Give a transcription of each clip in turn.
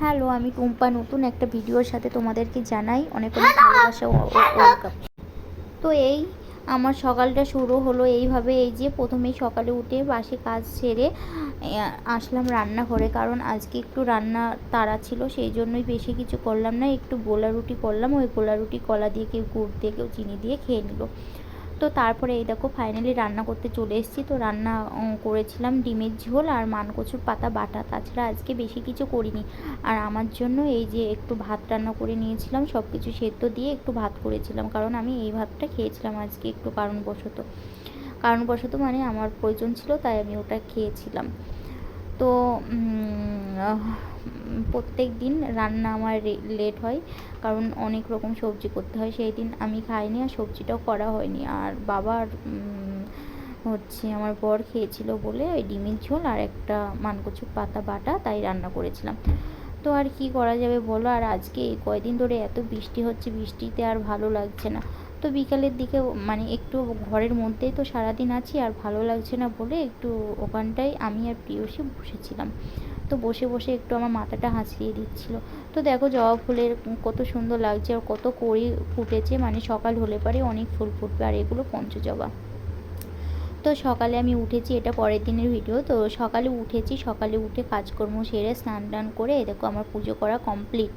Hello আমি টুম্পা নতুন একটা ভিডিওর সাথে তোমাদেরকে জানাই অনেক অনেক ভালোবাসা ওয়েলকাম। তো এই আমার সকালটা শুরু হলো এইভাবে এই যে প্রথমেই সকালে উঠে বাসে কাজ সেরে আসলাম রান্নাঘরে। কারণ আজকে একটু রান্না তাড়া ছিল সেই জন্যই বেশি কিছু করলাম না। একটু গোলা রুটি করলাম ওই গোলা রুটি কলা দিয়ে কেউ গুড় দিয়ে কেউ চিনি দিয়ে খেয়ে নিল। তো তারপরে এই দেখো ফাইনালি রান্না করতে চলে এসেছি। তো রান্না করেছিলাম ডিমের ঝোল আর মানকচুর পাতা বাটা। তাছাড়া আজকে বেশি কিছু করিনি। আর আমার জন্য এই যে একটু ভাত রান্না করে নিয়েছিলাম সব কিছু সেদ্ধ দিয়ে একটু ভাত করেছিলাম। কারণ আমি এই ভাতটা খেয়েছিলাম আজকে একটু কারণবশত। কারণবশত মানে আমার প্রয়োজন ছিল, তাই আমি ওটা খেয়েছিলাম। তো প্রত্যেক দিন রান্না আমার লেট হয়, কারণ অনেক রকম সবজি করতে হয়। সেই দিন আমি খাইনি আর সবজিটাও করা হয়নি। আর বাবার হচ্ছে আমার বর খেয়েছিল বলে ওই ডিমের ঝোল আর একটা মানকচুর পাতা বাটা তাই রান্না করেছিলাম। তো আর কি করা যাবে বলো? আর আজকে এই কয়দিন ধরে এত বৃষ্টি হচ্ছে, বৃষ্টিতে আর ভালো লাগছে না। তো বিকালের দিকে মানে একটু ঘরের মধ্যেই তো সারাদিন আছি আর ভালো লাগছে না বলে একটু ওখানটায় আমি আর প্রিয়সী বসেছিলাম। তো বসে বসে একটু আমার মাথাটা হাসিয়ে দিচ্ছিল। তো দেখো জবা ফুলের কত সুন্দর লাগছে আর কত কড়ি ফুটেছে মানে সকাল হলে পরে অনেক ফুল ফুটবে আর এগুলো পঞ্চজবা। তো সকালে আমি উঠেছি, এটা পরের দিনের ভিডিও তো সকালে উঠেছি, সকালে উঠে কাজকর্ম সেরে স্নান টান করে, দেখো আমার পুজো করা কমপ্লিট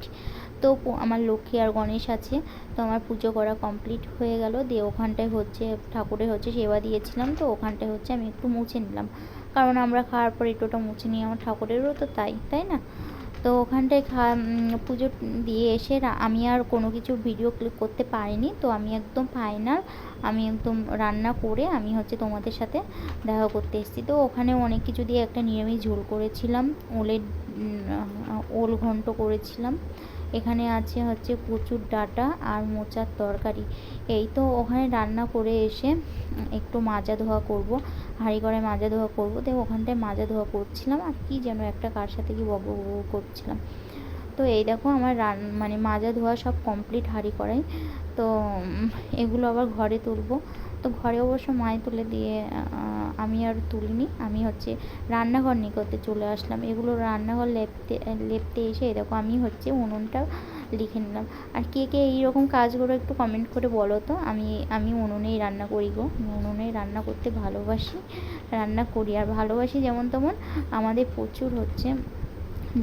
তো আমার লক্ষ্মী আর গণেশ আছে, তো আমার পুজো করা কমপ্লিট হয়ে গেল। দিয়ে ওখানটায় হচ্ছে, ঠাকুরের হচ্ছে সেবা দিয়েছিলাম, তো ওখানটায় হচ্ছে আমি একটু মুছে নিলাম। কারণ আমরা খাওয়ার পর একটু ওটা মুছে নিই আমার ঠাকুরেরও, তো তাই তাই না? তো ওখানটায় খা পুজো দিয়ে এসে আমি আর কোনো কিছু ভিডিও ক্লিক করতে পারিনি, তো আমি একদম ফাইনাল আমি একদম রান্না করে আমি হচ্ছে তোমাদের সাথে দেখা করতে এসেছি। তো ওখানে অনেক কিছু দিয়ে একটা নিরামিষ ঝোল করেছিলাম, ওলের ওল ঘন্ট করেছিলাম। এখানে আছে হচ্ছে প্রচুর ডাটা আর মোচার তরকারি। এই তো ওখানে রান্না করে এসে একটু মাজা ধোয়া করব। হাঁড়ি কড়াই মাজা ধোয়া করব। তো ওখানটায় মাজা ধোয়া করছিলাম আর কি যেন একটা কার সাথে কি বক করছিলাম। তো এই দেখো আমার রান মানে মাজা ধোয়া সব কমপ্লিট হাঁড়ি কড়াই। তো এগুলো আবার ঘরে তুলবো। তো ঘরে অবশ্য মাই তুলে দিয়ে আমি আর তুলিনি। আমি হচ্ছে রান্নাঘর নিকটে চলে আসলাম। এগুলো রান্নাঘর লেপতে লেপতে এসে দেখো আমি হচ্ছে উনুনটা লিখে নিলাম। আর কে কে এইরকম কাজগুলো একটু কমেন্ট করে বলো তো? আমি আমি উনুনেই রান্না করি গো। উনুনেই রান্না করতে ভালোবাসি, রান্না করি। আর ভালোবাসি যেমন তেমন আমাদের প্রচুর হচ্ছে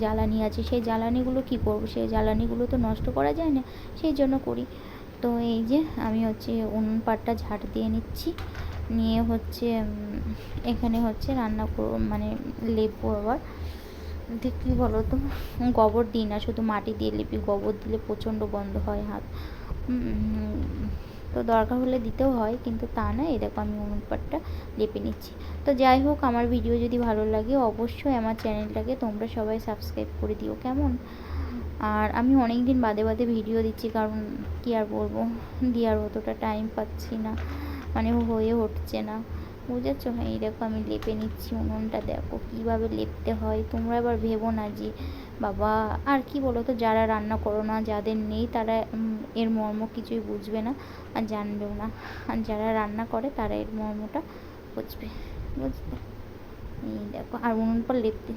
জ্বালানি আছে। সেই জ্বালানিগুলো কী করব? সেই জ্বালানিগুলো তো নষ্ট করা যায় না। সেই জন্য করি। তো এই যে আমি হচ্ছে উনুন পাটটা ঝাড় দিয়ে নিচ্ছি। নিয়ে হচ্ছে এখানে হচ্ছে রান্না মানে লেপবো আবার। কী বলো তো গোবর দিই না, শুধু মাটি দিয়ে লেপি গোবর দিলে প্রচণ্ড গন্ধ হয় হাত। তো দরকার হলে দিতেও হয়, কিন্তু তা না, এই দেখো আমি উনুন পাটটা লেপে নিচ্ছি। তো যাই হোক, আমার ভিডিও যদি ভালো লাগে, অবশ্যই আমার চ্যানেলটাকে তোমরা সবাই সাবস্ক্রাইব করে দিও, কেমন? আর আমি অনেক দিন বাদে বাদে ভিডিও দিচ্ছি, কারণ কী আর বলব? দেওয়ার অতটা টাইম পাচ্ছি না মানে হয়ে উঠছে না। বুঝেছ? এই দেখো, আমি লেপে নিচ্ছি উনুনটা, দেখো কীভাবে লেপতে হয়। তোমরা এবার ভেবো না যে, বাবা, আর কি বলো তো যারা রান্না করো না, যাদের নেই, তারা এর মর্ম কিছুই বুঝবে না আর জানবেও না। আর যারা রান্না করে, তারা এর মর্মটা বুঝবে। বুঝলে? এই দেখো, আর উনুন পর লেপতে